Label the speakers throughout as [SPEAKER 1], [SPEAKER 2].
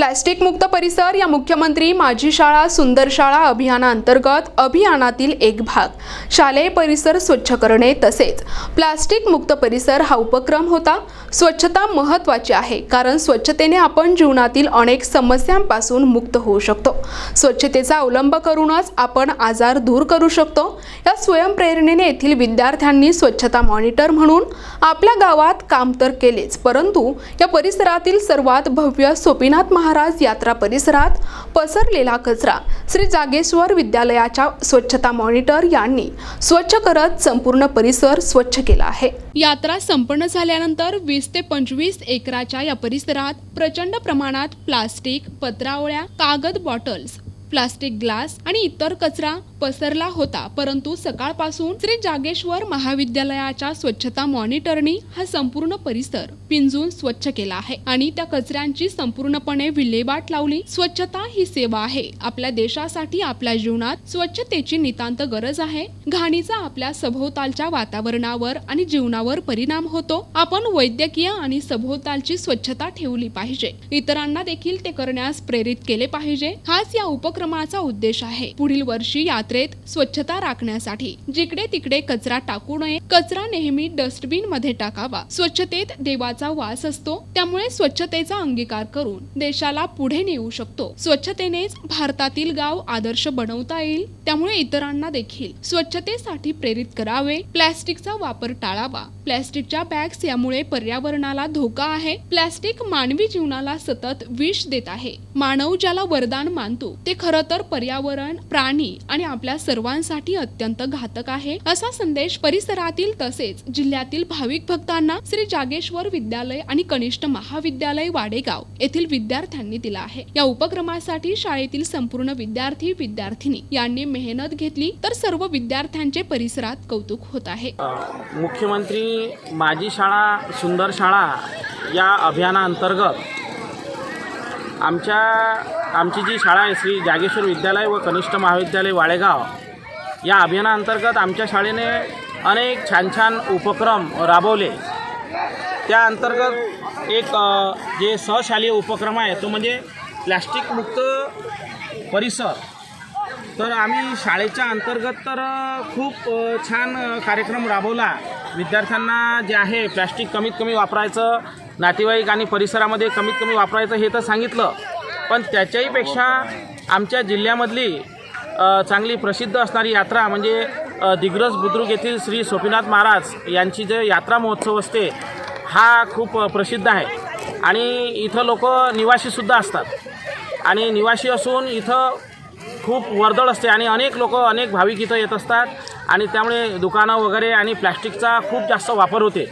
[SPEAKER 1] Plastic मुक्त परिसर या मुख्यमंत्री माझी शाळा सुंदर शाळा अभियानाअंतर्गत अभियानातील एक भाग. शालेय परिसर स्वच्छ करणे तसेच प्लास्टिक मुक्त परिसर हा उपक्रम होता. स्वच्छता महत्त्वाची आहे कारण स्वच्छतेने आपण जीवनातील अनेक समस्यांपासून मुक्त होऊ शकतो. स्वच्छतेचा अवलंब करूनच आपण आजार दूर करू शकतो. या स्वयंप्रेरणेने येथील विद्यार्थ्यांनी स्वच्छता मॉनिटर म्हणून आपल्या गावात काम तर केलेच परंतु या परिसरातील सर्वात भव्य सोपीनाथ महाराज यात्रा परिसरात पसरलेला कचरा श्री जागेश्वर विद्यालयाच्या स्वच्छता मॉनिटर यांनी स्वच्छ करत संपूर्ण परिसर स्वच्छ केला आहे. यात्रा संपन्न झाल्यानंतर वीस ते पंचवीस एकराच्या या परिसरात प्रचंड प्रमाणात प्लास्टिक पत्रावळ्या कागद बॉटल्स प्लास्टिक ग्लास आणि इतर कचरा पसरला होता. परंतु सकाळपासून श्री जागेश्वर महाविद्यालयाच्या स्वच्छता मॉनिटरनी हा संपूर्ण परिसर पिंजून स्वच्छ केला आहे आणि त्या कचऱ्यांची संपूर्णपणे विल्हेवाट लावली. स्वच्छता ही सेवा आहे. आपल्या देशासाठी आपल्या जीवनात स्वच्छतेची नितांत गरज आहे. घाणीचा आपल्या सभोवतालच्या वातावरणावर आणि जीवनावर परिणाम होतो. आपण वैद्यकीय आणि सभोवतालची स्वच्छता ठेवली पाहिजे. इतरांना देखील ते करण्यास प्रेरित केले पाहिजे. हाच या उपक्रमाचा उद्देश आहे. पुढील वर्षी यात्रेत स्वच्छता राखण्यासाठी जिकडे तिकडे कचरा टाकू नये कचरा नेहमी डस्टबिनमध्ये टाकावा. स्वच्छतेत देवाचा वास असतो त्यामुळे स्वच्छतेचा अंगीकार करून देशाला पुढे नेऊ शकतो. स्वच्छतेनेच भारतातील गाव आदर्श बनवता येईल त्यामुळे इतरांना देखील स्वच्छतेसाठी प्रेरित करावे. प्लॅस्टिकचा वापर टाळावा. प्लॅस्टिकच्या बॅग्स यामुळे पर्यावरणाला धोका आहे. प्लॅस्टिक मानवी जीवनाला सतत विष देत आहे. मानव ज्याला वरदान मानतो ते खरं तर पर्यावरण प्राणी आणि आपल्या सर्वांसाठी अत्यंत घातक आहे. असा संदेश परिसरातील तसेच जिल्ह्यातील भाविक भक्तांना श्री जागेश्वर विद्यालय आणि कनिष्ठ महाविद्यालय वाडेगाव येथील विद्यार्थ्यांनी दिला आहे. या उपक्रमासाठी शाळेतील संपूर्ण विद्यार्थी विद्यार्थिनी यांनी मेहनत घेतली तर सर्व विद्यार्थ्यांचे परिसरात कौतुक होत आहे.
[SPEAKER 2] मुख्यमंत्री माझी शाळा सुंदर शाळा या अभियानाअंतर्गत आमच्या आमची जी शाळा आहे श्री जागेश्वर विद्यालय व कनिष्ठ महाविद्यालय वाळेगाव या अभियानाअंतर्गत आमच्या शाळेने अनेक छान छान उपक्रम राबवले. त्या अंतर्गत एक जे सहशालेय उपक्रम आहे तो म्हणजे प्लॅस्टिक मुक्त परिसर. तर आम्ही शाळेच्या अंतर्गत तर खूप छान कार्यक्रम राबवला. विद्यार्थ्यांना जे आहे प्लॅस्टिक कमीत कमी वापरायचं नातेवाईक आणि परिसरामध्ये कमीत कमी वापरायचं हे तर सांगितलं. पण त्याच्याहीपेक्षा आमच्या जिल्ह्यामधली चांगली प्रसिद्ध असणारी यात्रा म्हणजे दिग्रज दिग्रस बुद्रुक येथील श्री सोपीनाथ महाराज यांची जे यात्रा महोत्सव असते हा खूप प्रसिद्ध आहे. आणि इथं लोक निवासीसुद्धा असतात. आणि निवासी असून इथं खूप वर्दळ असते आणि अनेक लोक अनेक भाविक इथं येत असतात. आणि त्यामुळे दुकानं वगैरे आणि प्लॅस्टिकचा खूप जास्त वापर होते.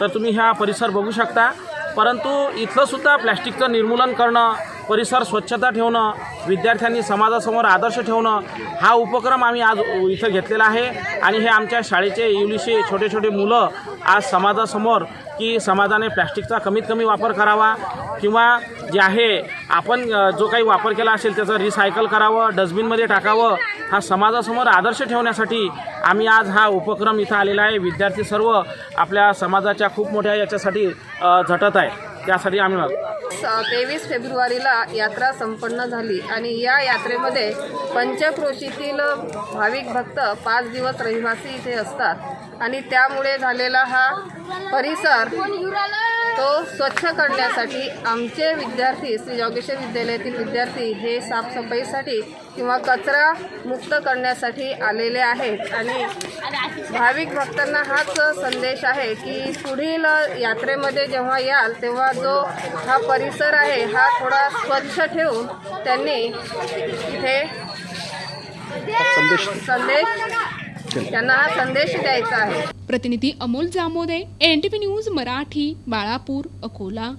[SPEAKER 2] तर तुम्ही हा परिसर बघू शकता. परंतु इथलंसुद्धा प्लॅस्टिकचं निर्मूलन करणं परिसर स्वच्छता ठेवणं विद्यार्थ्यांनी समाजासमोर आदर्श ठेवणं हा उपक्रम आम्ही आज इथं घेतलेला आहे. आणि हे आमच्या शाळेचे इवलीसे छोटे छोटे मुलं आज समाजासमोर की समाजाने प्लॅस्टिकचा कमीत कमी वापर करावा किंवा जे आहे आपण जो काही वापर केला असेल त्याचं रिसायकल करावं डस्टबिनमध्ये टाकावं हा समाजासमोर आदर्श ठेवण्यासाठी आम्ही आज हा उपक्रम इथं आलेला आहे. विद्यार्थी सर्व आपल्या समाजाच्या खूप मोठ्या याच्यासाठी झटत आहे. त्यासाठी आम्ही
[SPEAKER 3] तेवीस फेब्रुवारीला यात्रा संपन्न झाली आणि या यात्रेमध्ये पंचक्रोशीतील भाविक भक्त पाच दिवस रहिवासी इथे असतात. आणि त्यामुळे झालेला हा परिसर तो स्वच्छ करण्यासाठी आमचे विद्यार्थी श्री जोगेश्वर विद्यालयातील विद्यार्थी हे साफसफाईसाठी किंवा कचरा मुक्त करण्यासाठी आलेले आहेत. आणि भाविक भक्तांना हाच संदेश आहे की पुढील यात्रेमध्ये जेव्हा याल तेव्हा जो हा परिसर आहे हा थोडा स्वच्छ ठेवून त्यांनी इथे संदेश त्यांना हा संदेश द्यायचा आहे.
[SPEAKER 1] प्रतिनिधी Amol Jamode N T news Marathi Balapur Akola.